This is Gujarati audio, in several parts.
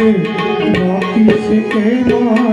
રાખી શકે ના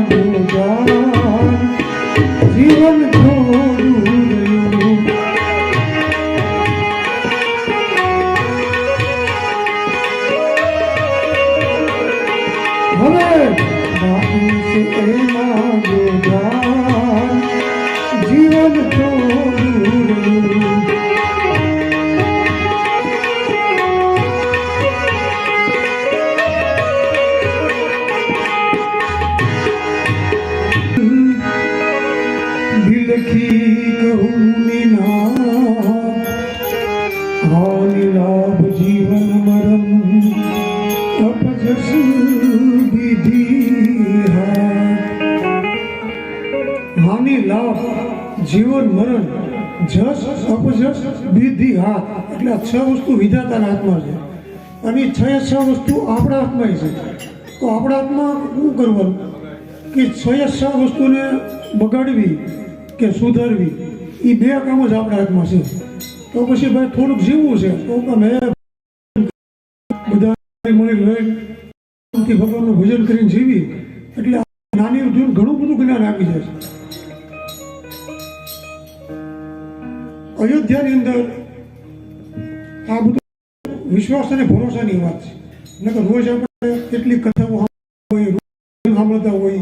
હાનિ લાભ જીવન, મરણ, જસ, અપજસ, બીધી, હાથ. એટલે આ છ વસ્તુ વિધાતાના હાથમાં છે. અને છ છ વસ્તુ આપણા હાથમાં છે. તો આપણા હાથમાં શું કરવાનું? કે છ છ વસ્તુને બગાડવી કે સુધારવી એ બે કામ જ આપણા હાથમાં છે. તો પછી ભાઈ થોડુંક જીવવું છે. તો તમે બધા ભગવાનનું ભજન કરીને જીવી. એટલે નાની ઘણું બધું જ્ઞાન આપી જાય છે. અયોધ્યાની અંદર આ બધું વિશ્વાસ અને ભરોસાની વાત છે. નકર રોજ આપણે કેટલીક કથાઓ હોય સાંભળતા હોય,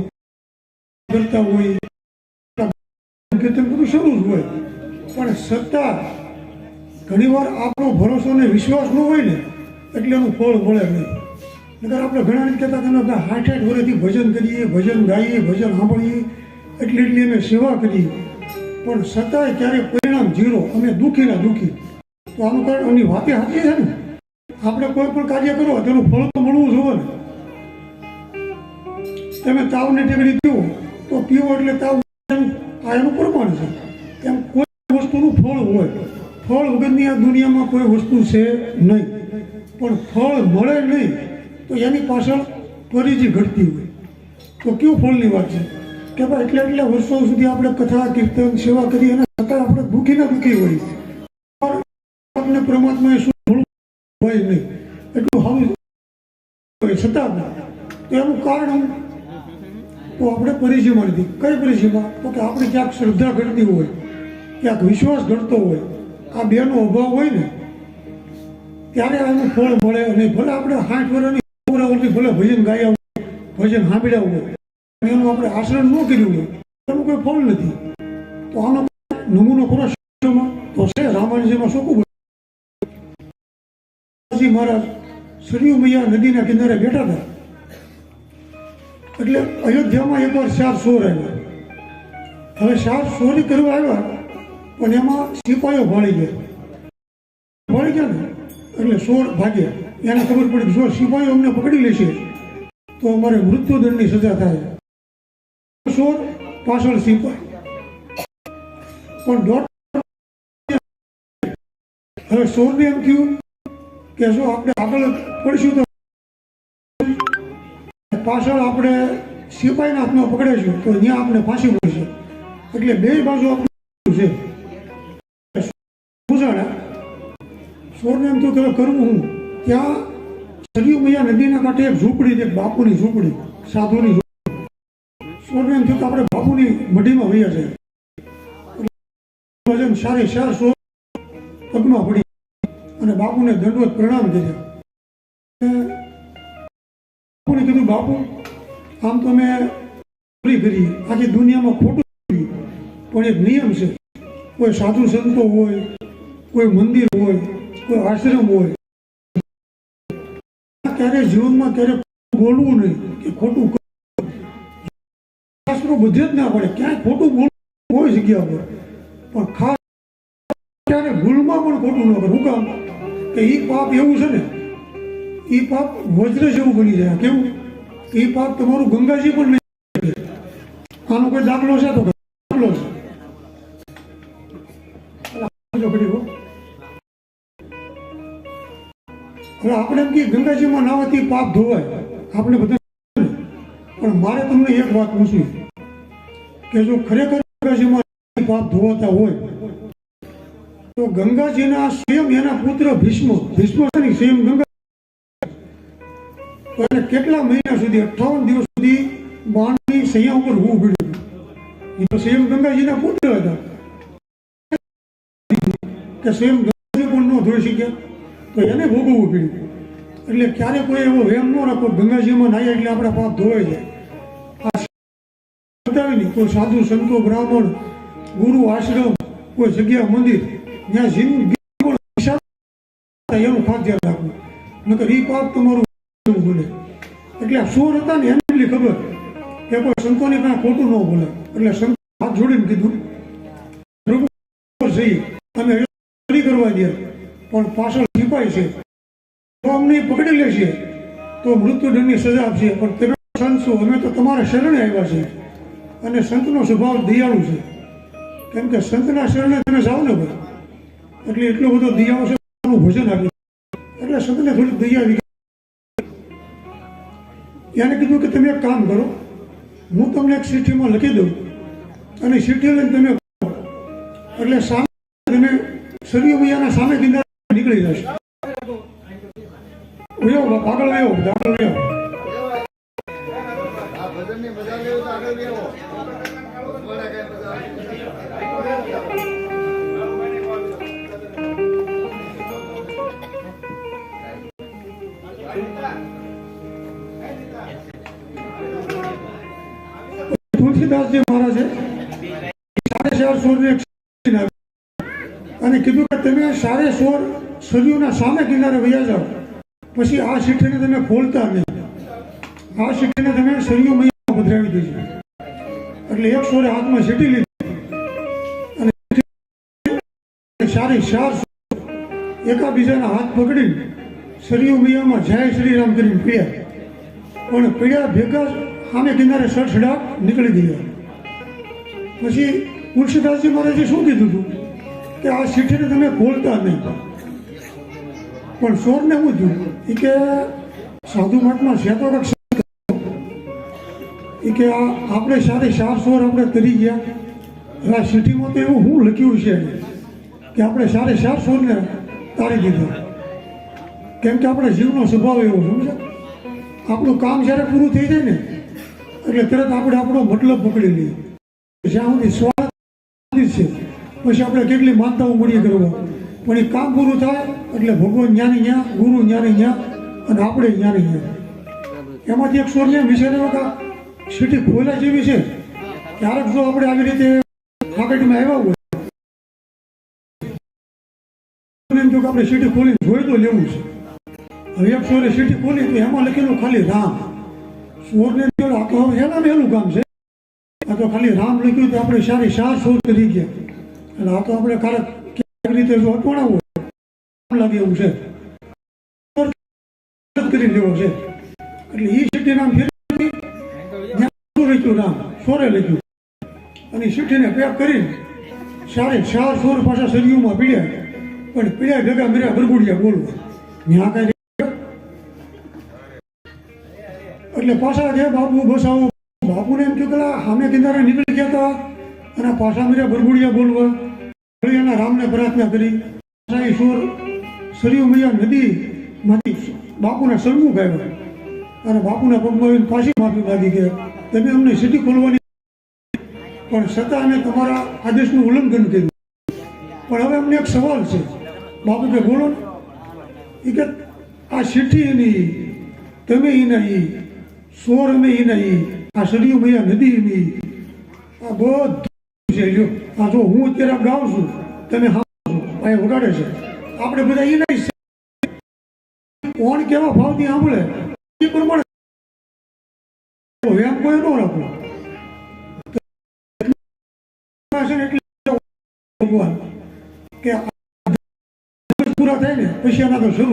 કરતા હોય બધું શરૂ જ હોય. પણ સત્તા ઘણીવાર આપણો ભરોસો અને વિશ્વાસ ન હોય ને, એટલે એનું ફળ મળે નહીં. નકર આપણે ઘણા કહેતા તમે હાઠ હાઠ વર્ષથી ભજન કરીએ, ભજન ગાઈએ, ભજન સાંભળીએ, એટલી એટલી અમે સેવા કરીએ. પણ છતાંય ક્યારેક પરિણામ જીરો અમે દુઃખી ના દુઃખી. તો આનું કારણ એની વાતે સાચી છે ને. આપણે કોઈ પણ કાર્ય કરો, તેનું ફળ તો મળવું જોઈએ ને. તમે તાવને ટેકડી પીવો, તો પીવો એટલે તાવ આ એનું પ્રમાણ છે. એમ કોઈ વસ્તુનું ફળ હોય. ફળ વગરની આ દુનિયામાં કોઈ વસ્તુ છે નહીં. પણ ફળ મળે નહીં, તો એની પાછળ પરિજી ઘટતી હોય. તો કયું ફળની વાત છે? કે ભાઈ એટલા એટલા વર્ષો સુધી આપણે કથા, કીર્તન, સેવા કરી અને છતાં આપણે દુઃખી ના દુઃખી હોય પણ પરમાત્મા શું હોય નહીં, એટલું સારું હોય છતાં તો એનું કારણ તો આપણે પરિચય મળતી કઈ પરિચયમાં? તો કે આપણે ક્યાંક શ્રદ્ધા ઘટતી હોય, ક્યાંક વિશ્વાસ ઘટતો હોય, આ બેનો અભાવ હોય ને, ત્યારે આનું ફળ મળે અને ભલે આપણે સાઠ વર્ષની ભલે ભજન ગાયા હોય, ભજન સાંભળ્યા હોય એનું આપણે આચરણ ન કર્યું હોય એનું કોઈ ફળ નથી. તો આનો નમૂનો ખરો તો છે રામાયણજીમાં શું કહું? મહારાજ સરયુ મૈયા નદીના કિનારે બેઠા હતા. એટલે અયોધ્યામાં એકવાર ચાર સોર આવ્યા. હવે ચાર સોરી કરવા આવ્યા, પણ એમાં સિપાહીઓ ભાળી ગયા. ભાળી ગયા ને, એટલે સોર ભાગ્યા. એને ખબર પડી જો સિપાહીઓ અમને પકડી લેશે, તો અમારે મૃત્યુદંડની સજા થાય. સોર પાછળ સિપાહી પણ દોઢ હવે સોરને એમ થયું કે શું આપણે આગળ પડશું તો પાછળ આપણે સિપાહીના હાથમાં પકડેશું તો ત્યાં આપણે ફાંસી પડશે. એટલે બે બાજુ આપણે છે. પૂછાણા સોરને એમ તો કરવું હું. ત્યાં સરયુ મૈયા નદીના કાંઠે એક ઝૂંપડી છે બાપુની ઝૂંપડી, સાધુની સોરને એમ થયું કે આપણે બાપુની મઢીમાં હોઈએ છીએ. ભજન સારે ચાર સો પગમાં પડી અને બાપુને દંડવત પ્રણામ કર્યા. બાપુને કીધું, બાપુ, આમ તો મેં ચોરી કરી. આખી દુનિયામાં ખોટું પણ એક નિયમ છે. કોઈ સાધુ સંતો હોય, કોઈ મંદિર હોય, કોઈ આશ્રમ હોય ક્યારે જીવનમાં ક્યારે બોલવું નહીં કે ખોટું કરવું. બધે જ ના પડે. ક્યાંય ખોટું ભૂલ કોઈ જગ્યા પર. પણ ખાસ ત્યારે ભૂલમાં પણ ખોટું ન કરવું શું કામ કે એ પાપ એવું છે ને એ પાપ વજ્ર જેવું બની જાય. કેવું? એ પાપ તમારું ગંગાજી પણ નહીં આનો કોઈ દાખલો છે તો દાખલો છે? કરી હો. હવે આપણે એમ કે ગંગાજીમાં નાવાથી પાપ ધોવાય. આપણે બધા પણ મારે તમને એક વાત પૂછવી કે જો ખરેખર ગંગાજીમાં પાપ ધોવાતા હોય, તો ગંગાજીના સ્વયં એના પુત્ર ભીષ્મ ભીષ્મ સ્વયં ગંગા. અને કેટલા મહિના સુધી, અઠ્ઠાવન દિવસ સુધી બાણની સૈયા ઉપર હોવું ઊભી એ તો સ્વયં ગંગાજીના પુત્ર હતા. કે સ્વયં ગંગાજી પણ ન ધોઈ શક્યા, તો એને ભોગવવું પડ્યું. એટલે ક્યારે કોઈ એવો વેમ ન રાખો ગંગાજીમાં નાહી એટલે આપણા પાપ ધોવાઈ જાય. બતાવી નહીં કોઈ સાધુ, સંતો, બ્રાહ્મણ, ગુરુ, આશ્રમ, કોઈ જગ્યા, મંદિર. ત્યાં જિંદગી એનું ખાસ રાખવું નકર એ પાપ તમારું બોલે એટલે આ હતા ને એને ખબર. કે કોઈ સંતોને કાંઈ ખોટું ન બોલે. એટલે સંતો હાથ જોડીને કીધું જઈએ. અમે કરવા દે પણ પાછળ સિપાય છે. તો અમને પકડી લેશે તો મૃત્યુદંડની સજા આપશે. પણ તમે સંત છો અમે તો તમારા શરણે આવ્યા છે અને સંતનો સ્વભાવ દયાળુ છે. કેમ કે સંતના શરણે તમે જાઓ ને ભાઈ, એટલે એટલો બધો દયાળુ છે ભજન આપ્યું એટલે સંતને થોડી દયા એને કીધું કે તમે એક કામ કરો, હું તમને એક ચિઠ્ઠીમાં લખી દઉં અને ચિઠ્ઠી લઈને તમે એટલે સામે તમે સરિયો ભૈયાના સામે કિનારે નીકળી જશો. આગળ વયો આગળ વયો ભજનની મજા લેવું તો આગળ બેહો. ભગવાને કાંઈ તુલસીદાસજી મહારાજે અને કીધું કે તમે સાડે સોર સદીઓના સામે કિનારે વૈયા જાઓ. પછી આ શીઠીને તમે ખોલતા નહીં. આ શીઠીને તમે સરિયો મૈયામાં પધરાવી દેજો એટલે એક સોરે હાથમાં સીટી લીધી. અને સારી ચાર એકાબીજાના હાથ પકડી. સરિયો મૈયામાં જય શ્રી રામ કરીને પીડ્યા પણ પીડ્યા ભેગા સામે કિનારે સડસડા નીકળી ગયા. પછી તુલસીદાસજી મહારાજે શું કીધું હતું કે આ સીઠીને તમે ખોલતા નહીં. પણ સોરને શું થયું? એ કે સાધુ મહાત્મા છે તો. એ કે આ આપણે સારી ચાર સોર આપણે કરી ગયા. હવે સિટીમાં તો એવું શું લખ્યું છે કે આપણે સારે ચાર સોરને તારી દીધા. કેમ કે આપણે જીવનો સ્વભાવ એવો સમજ્યા? આપણું કામ જ્યારે પૂરું થઈ જાય ને, એટલે તરત આપણે આપણો મતલબ પકડી લઈએ. જ્યાં સુધી સ્વાર્થ છે, પછી આપણે કેટલી માનતાઓ મળીએ કરવા. પણ એ કામ પૂરું થાય, એટલે ભગવાન જ્ઞાની ન્યા ગુરુ જ્ઞાની જ્યાં, અને આપણે જ્ઞાની ન્યા એમાંથી એક સ્વરને વિશે કે? સિટી ખોલા જેવી છે. ક્યારેક જો આપણે આવી રીતે ફાકડીમાં આવ્યા હોય આપણે રામ. તો આપણે સારી સાર શોધ કરી ગયા. એટલે આ તો આપણે કારક કેવી રીતે જો અટવાડાવું લાગે એવું છે. એટલે એ સિટી નામ શું નામ સોરે લખ્યું અને સિટીને પેક કરીને સારી ચાર સોર પાછા સરિયુમાં પીડ્યા. પણ પીડ્યા ભેગા મેરા બરગુડિયા બોલવા. ત્યાં કાંઈ એટલે પાછા જે બાપુ બસાવો, બાપુને એમ થયું કે સામે કિનારે નીકળી ગયા હતા અને પાછા મેરા બરગુડિયા બોલવા. વળી એના રામને પ્રાર્થના કરી. પાછા એ સોર સરયુ મૈયા નદીમાંથી બાપુને સન્મુખ ગાયું અને બાપુના પગમાં પાછી માફી માગી કે તમે અમને સિટી ખોલવાની પણ છતાં અમે તમારા આદેશનું ઉલ્લંઘન કર્યું. પણ હવે અમને એક સવાલ છે. બાપુ કે બોલો ને. એ કે આ સિટી એની, તમે એ નહીં, સોર અમે એ નહીં, આ સરિયું મૈયા નદી નહીં આ બધું છે. જો આ જો હું અત્યારે ગાઉં છું, તમે હા છો, અહીંયા વગાડે છે. આપણે બધા એ નહીં કોણ કેવા ભાવથી સાંભળે? એ પ્રમાણે છે એટલે પૂરા થાય ને, પછી એના તો શરૂ.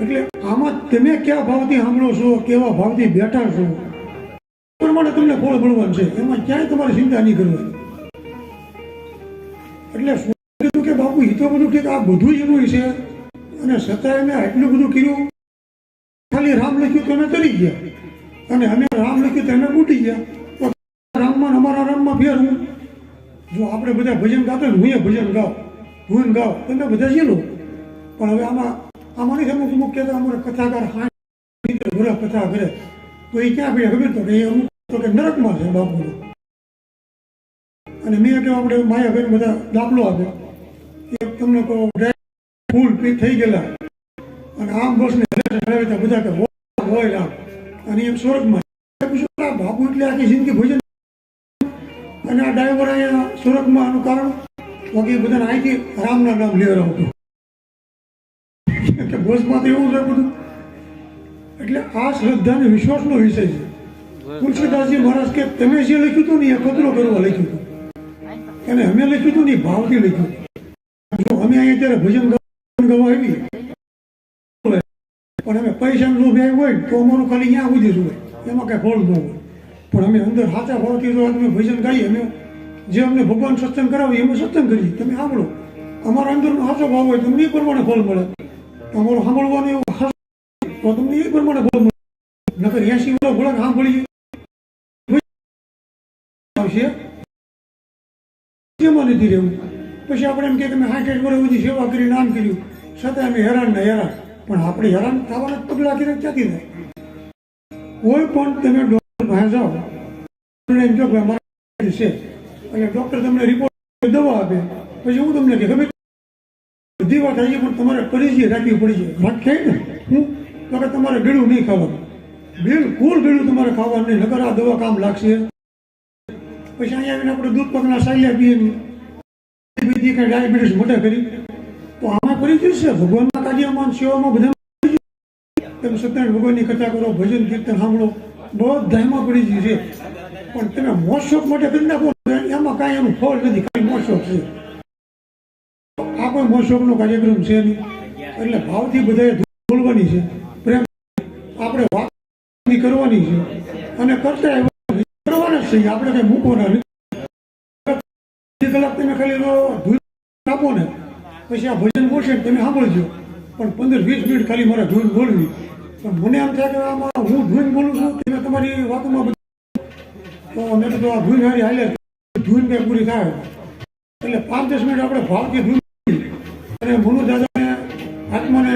એટલે આમાં તમે કયા ભાવથી સાંભળો છો, કેવા ભાવથી બેઠા છો? પ્રમાણે તમને ફળ મળવાનું છે. એમાં ક્યાંય તમારે ચિંતા નહીં કરવાની. એટલે કીધું કે બાપુ એ તો બધું કે આ બધું જરૂરી છે. અને છતાંય મેં આટલું બધું કર્યું. ખાલી રામ લખ્યું તો એને તરી ગયા. અને અમે રામ લખ્યું તો એને બૂટી ગયા. રામમાં અમારા રામમાં ફેર હું? જો આપણે બધા ભજન ગાતા ને હું ભજન ગાવ હું ગાવ તમે બધા જીલો પણ હવે આમાં આમાં અમુક અમુક કહેતા અમારે કથાકાર હા કથા કરે. તો એ ક્યાં પીડે ખબર? તો કે અમુક તો કે નરકમાં છે બાપુનો. અને મેં કહ્યું આપણે માયાબેન બધા દાખલો આપ્યો. એક તમને કહો ફૂલ પી થઈ ગયેલા. અને આમ બસને ને બધા કે હોય હોય અને એમ સુરતમાં મેં પૂછ્યું, આ બાપુ એટલે આખી જિંદગી ભોજન અને આ ડ્રાઈવર અહીંયા સુરતમાં આનું કારણ, બાકી બધાને અહીંથી રામના નામ લેવા આવતું કે બસમાં તો એવું છે બધું. એટલે આ શ્રદ્ધા અને વિશ્વાસનો વિષય છે. તુલસીદાસજી મહારાજ કે, તમે જે લખ્યું હતું ને એ કચરો કરવા લખ્યું હતું. અને અમે લખ્યું હતું ને ભાવથી લખ્યું હતું. જો અમે અહીંયા ત્યારે ભજન ગવા આવીએ, પણ અમે પૈસાનું લોભ આવ્યું હોય તો અમારું ખાલી અહીંયા સુધી જ હોય એમાં કાંઈ ફોલ્ટ ન હોય. પણ અમે અંદર સાચા ભાવથી જો અમે ભજન ગાઈએ અમે જે અમને ભગવાન સત્સંગ કરાવે અમે સત્સંગ કરીએ. તમે સાંભળો, અમારા અંદરનો સાચો ભાવ હોય તમને એ પ્રમાણે ફળ મળે. તમારું સાંભળવાનો એવો તો તમને એ પ્રમાણે ફળ મળે. નકર એસી વર્ષ ભલે સાંભળીએ. જેમાં નથી રહેવું. પછી આપણે એમ કે તમે સાઠ વર્ષ બધી સેવા કરી નામ કર્યું. છતાં અમે હેરાન ને હેરાન. પણ આપણે હેરાન થવાના પગલાં કરીને ક્યાંથી થાય? કોઈ પણ તમે જાઓ તમને એમ કહો કે અમારે છે અને ડૉક્ટર તમને રિપોર્ટ દવા આપે પછી હું તમને કે ગમે બધી વાત આવી પણ તમારે પરિચય રાખવી પડી છે રાખે ને હું તો કે તમારે ગળ્યું નહીં ખાવાનું બિલકુલ ગળ્યું તમારે ખાવાનું નહીં નકર આ દવા કામ લાગશે પછી અહીંયા આવીને આપણે દૂધ પગના સાલ્યા પીએ બીજી કાંઈ ડાયાબિટીસ મોટા કરી તો આમાં પરિચય છે ભગવાનના કાર્યમાં સેવામાં બધા તમે સત્યનારાયણ ભગવાનની કથા કરો ભજન કીર્તન સાંભળો બધામાં પડી ગયું છે. પણ તમે મોસોક માટે કરી નાખો એમાં કાંઈ એનું ફળ નથી કાંઈ મોસોક છે. આ કોઈ મોસોકનો કાર્યક્રમ છે નહીં. એટલે ભાવથી બધાએ બોલવાની છે. પ્રેમ આપણે વાત કરવાની છે. અને કરતા કરવાના જ છે આપણે કઈ મૂકવાના નથી. કલાક તમે ખાલી આપો ને, પછી આ ભજન બોલશે તમે સાંભળજો. પણ પંદર વીસ મિનિટ ખાલી મારે ધૂન બોલવી. પણ મને એમ થાય કે આમાં હું ધૂન બોલું છું તમે તમારી વાતોમાં બધું તો મેં કીધું આ ધૂન હારી હાલે ધૂન કંઈ પૂરી થાય એટલે પાંચ દસ મિનિટ આપણે ભાવથી ધૂન. અને મુનુ દાદાને, આત્માને